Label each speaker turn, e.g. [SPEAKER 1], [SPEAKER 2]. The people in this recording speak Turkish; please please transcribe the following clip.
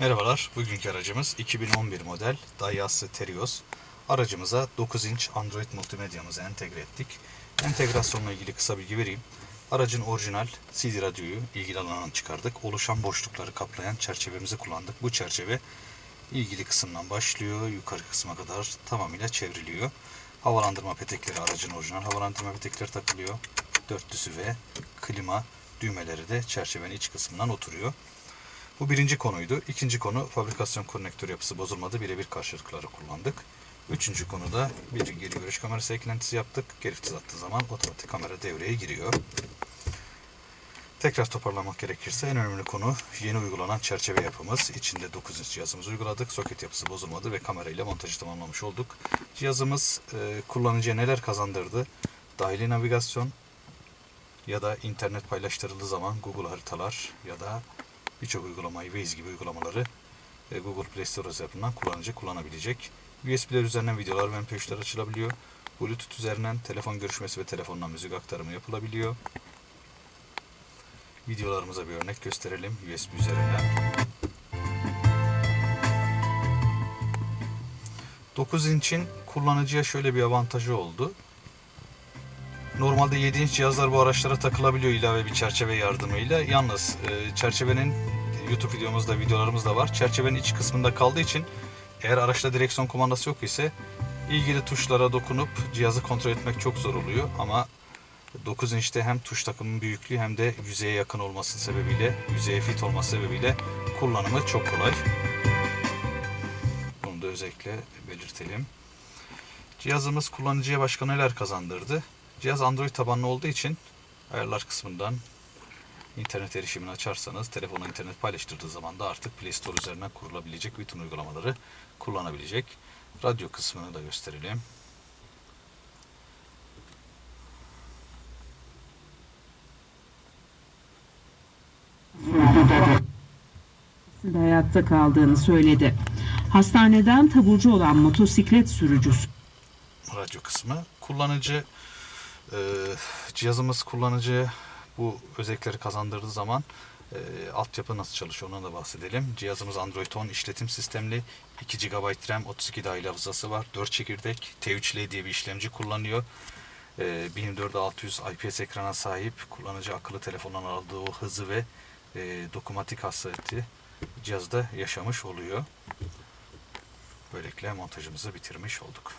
[SPEAKER 1] Merhabalar, bugünkü aracımız 2011 model Daihatsu Terios. Aracımıza 9 inç Android multimedyamızı entegre ettik. Entegrasyonla ilgili kısa bilgi vereyim. Aracın orijinal CD radyoyu ilgili alandan çıkardık. Oluşan boşlukları kaplayan çerçevemizi kullandık. Bu çerçeve ilgili kısımdan başlıyor, yukarı kısma kadar tamamıyla çevriliyor. Havalandırma petekleri aracın orijinal havalandırma petekleri takılıyor. Dörtlüsü ve klima düğmeleri de çerçevenin iç kısmından oturuyor. Bu birinci konuydu. İkinci konu fabrikasyon konnektör yapısı bozulmadı. Birebir karşılıkları kullandık. Üçüncü konuda bir geri görüş kamerası eklentisi yaptık. Geri vites attığı zaman otomatik kamera devreye giriyor. Tekrar toparlamak gerekirse en önemli konu yeni uygulanan çerçeve yapımız. İçinde 9 inç cihazımızı uyguladık. Soket yapısı bozulmadı ve kamerayla montajı tamamlamış olduk. Cihazımız e, kullanıcıya neler kazandırdı? Dahili navigasyon ya da internet paylaştırıldığı zaman Google haritalar ya da birçok uygulamayı Waze gibi uygulamaları e, Google Play Store üzerinden kullanıcı kullanabilecek. USB'ler üzerinden videolar ve MP3'ler açılabiliyor. Bluetooth üzerinden telefon görüşmesi ve telefondan müzik aktarımı yapılabiliyor. Videolarımıza bir örnek gösterelim USB üzerinden. 9 inç'in kullanıcıya şöyle bir avantajı oldu. Normalde 7 inç cihazlar bu araçlara takılabiliyor ilave bir çerçeve yardımıyla. Yalnız e, çerçevenin YouTube videomuzda videolarımız da var. Çerçevenin iç kısmında kaldığı için eğer araçta direksiyon kumandası yok ise ilgili tuşlara dokunup cihazı kontrol etmek çok zor oluyor ama 9 inçte hem tuş takımının büyüklüğü hem de yüzeye yakın olması sebebiyle, yüzeye fit olması sebebiyle kullanımı çok kolay. Bunu da özellikle belirtelim. Cihazımız kullanıcıya başka neler kazandırdı? Cihaz Android tabanlı olduğu için ayarlar kısmından internet erişimini açarsanız telefona internet paylaştırdığı zaman da artık Play Store üzerinden kurulabilecek bütün uygulamaları kullanabilecek. Radyo kısmını da gösterelim.
[SPEAKER 2] de hayatta kaldığını söyledi. Hastaneden taburcu olan motosiklet sürücüsü
[SPEAKER 1] radyo kısmı. Kullanıcı e, cihazımız kullanıcı bu özellikleri kazandırdığı zaman e, altyapı nasıl çalışıyor ondan da bahsedelim. Cihazımız Android 10 işletim sistemli. 2 GB RAM, 32 dahili hafızası var. 4 çekirdek, T3L diye bir işlemci kullanıyor. E, 124 IPS ekrana sahip. Kullanıcı akıllı telefondan aldığı hızı ve e, dokunmatik hassasiyeti cihazda yaşamış oluyor. Böylelikle montajımızı bitirmiş olduk.